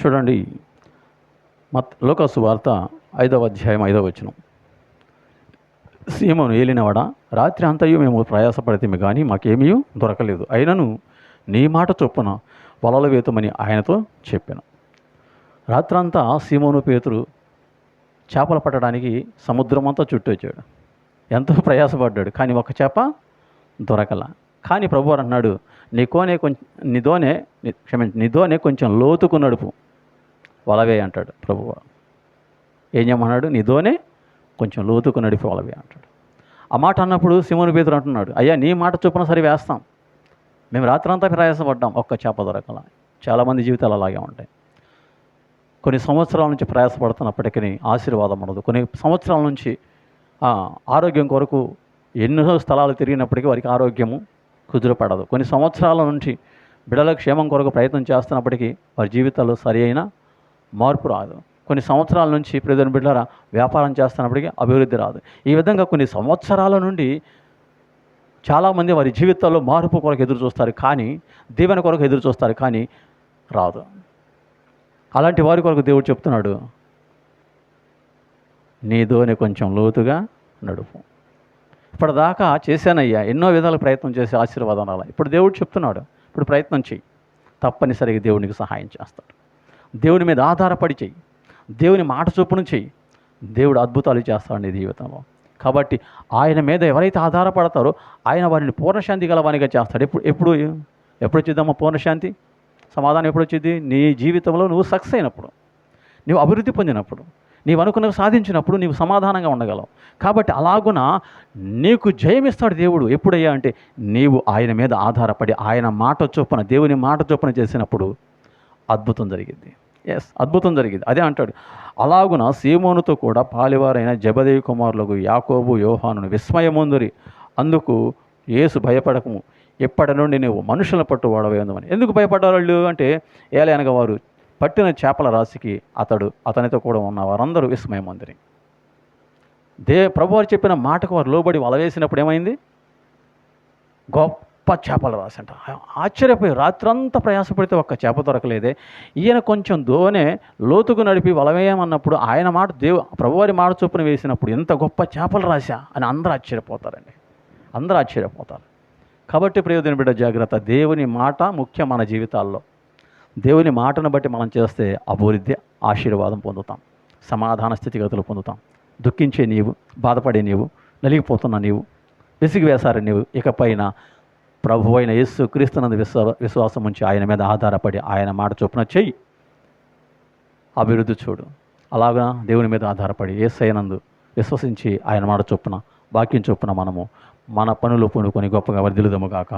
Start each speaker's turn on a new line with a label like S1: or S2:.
S1: చూడండి. మత్ లోకాసు వార్త ఐదవ అధ్యాయం ఐదవ వచనం. సీమను ఏలినవాడ రాత్రి అంతయు మేము ప్రయాసపడితేమి కానీ మాకేమీ దొరకలేదు. అయినను నీ మాట చొప్పున వలలు వేతమని ఆయనతో చెప్పాను. రాత్రంతా సీమోను పేతురు చేపలు పట్టడానికి సముద్రం అంతా చుట్టూ వచ్చాడు. ఎంతో ప్రయాసపడ్డాడు కానీ ఒక చేప దొరకల. కానీ ప్రభువారు అన్నాడు నీకోనే కొంచెం నిధోనే క్షమించి నిధోనే కొంచెం లోతుకు నడుపు. వలవే అంటాడు ప్రభువు. ఏం చేయమన్నాడు నిధోనే కొంచెం లోతుకు నడిపి వలవే అంటాడు. ఆ మాట అన్నప్పుడు సిమోను పేతురు అంటున్నాడు అయ్యా నీ మాట చొప్పున సరి వేస్తాం. మేము రాత్రంతా ప్రయాసపడ్డాం ఒక్క చేప దొరకల. చాలామంది జీవితాలు అలాగే ఉంటాయి. కొన్ని సంవత్సరాల నుంచి ప్రయాసపడుతున్నప్పటికీ ఆశీర్వాదం ఉండదు. కొన్ని సంవత్సరాల నుంచి ఆరోగ్యం కొరకు ఎన్నో స్థలాలు తిరిగినప్పటికీ వారికి ఆరోగ్యము కుదురపడదు. కొన్ని సంవత్సరాల నుంచి బిడల క్షేమం కొరకు ప్రయత్నం చేస్తున్నప్పటికీ వారి జీవితాల్లో సరి అయిన మార్పు రాదు. కొన్ని సంవత్సరాల నుంచి ప్రజలను బిడ్డల వ్యాపారం చేస్తున్నప్పటికీ అభివృద్ధి రాదు. ఈ విధంగా కొన్ని సంవత్సరాల నుండి చాలామంది వారి జీవితాల్లో మార్పు కొరకు ఎదురు చూస్తారు కానీ దీవెన కొరకు ఎదురు చూస్తారు కానీ రాదు. అలాంటి వారి కొరకు దేవుడు చెప్తున్నాడు నీదోని కొంచెం లోతుగా నడుపు. ఇప్పటిదాకా చేశానయ్యా. ఎన్నో విధాల ప్రయత్నం చేసి ఆశీర్వాదం రాలా ఇప్పుడు దేవుడు చెప్తున్నాడు ఇప్పుడు ప్రయత్నం చెయ్యి. తప్పనిసరిగా దేవునికి సహాయం చేస్తాడు. దేవుని మీద ఆధారపడి చెయ్యి. దేవుని మాట చొప్పున చెయ్యి. దేవుడు అద్భుతాలు చేస్తాడు నీ జీవితంలో. కాబట్టి ఆయన మీద ఎవరైతే ఆధారపడతారో ఆయన వారిని పూర్ణశాంతి గలవానిగా చేస్తాడు. ఎప్పుడు ఎప్పుడు? ఎప్పుడు వచ్చిద్దామా పూర్ణశాంతి? సమాధానం ఎప్పుడు వచ్చింది? నీ జీవితంలో నువ్వు సక్సెస్ అయినప్పుడు నువ్వు అభివృద్ధి పొందినప్పుడు. నీవు అనుకున్నవి సాధించినప్పుడు నీవు సమాధానంగా ఉండగలవు. కాబట్టి అలాగున నీకు జయమిస్తాడు దేవుడు. ఎప్పుడయ్యా అంటే నీవు ఆయన మీద ఆధారపడి ఆయన మాట చొప్పున దేవుని మాట చొప్పున చేసినప్పుడు అద్భుతం జరిగింది ఎస్ అద్భుతం జరిగింది అదే అంటాడు. అలాగున సీమోనుతో కూడా పాలివారైన జబదేవి కుమారులకు యాకోబు యోహానును విస్మయముందురి. అందుకు ఏసు భయపడకము. ఎప్పటి నుండి నువ్వు మనుషుల పట్టు వాడవేందమని ఎందుకు భయపడ్డారు అంటే ఏలైనగా వారు పట్టిన చేపల రాశికి అతడు అతనితో కూడా ఉన్న వారందరూ విస్మయమందిరి. దే ప్రభువారు చెప్పిన మాటకు వారు లోబడి వలవేసినప్పుడు ఏమైంది? గొప్ప చేపల రాశి అంట ఆశ్చర్యపోయి రాత్రంతా ప్రయాసపడితే ఒక్క చేప దొరకలేదే. ఈయన కొంచెం దోనే లోతుకు నడిపి వలవేయమన్నప్పుడు ఆయన మాట దేవు ప్రభువారి మాట చొప్పున వేసినప్పుడు ఎంత గొప్ప చేపలు రాశా అని అందరూ ఆశ్చర్యపోతారండి. అందరూ ఆశ్చర్యపోతారు. కాబట్టి ప్రయోజన బిడ్డ జాగ్రత్త. దేవుని మాట ముఖ్యం మన జీవితాల్లో. దేవుని మాటను బట్టి మనం చేస్తే అభివృద్ధి ఆశీర్వాదం పొందుతాం. సమాధాన స్థితిగతులు పొందుతాం. దుఃఖించే నీవు బాధపడే నీవు నలిగిపోతున్న నీవు విసిగి వేసారు నీవు ఇకపైన ప్రభు అయిన యేసు క్రీస్తునందు విశ్వ విశ్వాసం ఉంచి ఆయన మీద ఆధారపడి ఆయన మాట చొప్పున చెయ్యి. అభివృద్ధి చూడు. అలాగా దేవుని మీద ఆధారపడి ఏసైనందు విశ్వసించి ఆయన మాట చొప్పున వాక్యం చొప్పున మనము మన పనులు పూనుకొని గొప్పగా వర్ధిల్లుదము కాక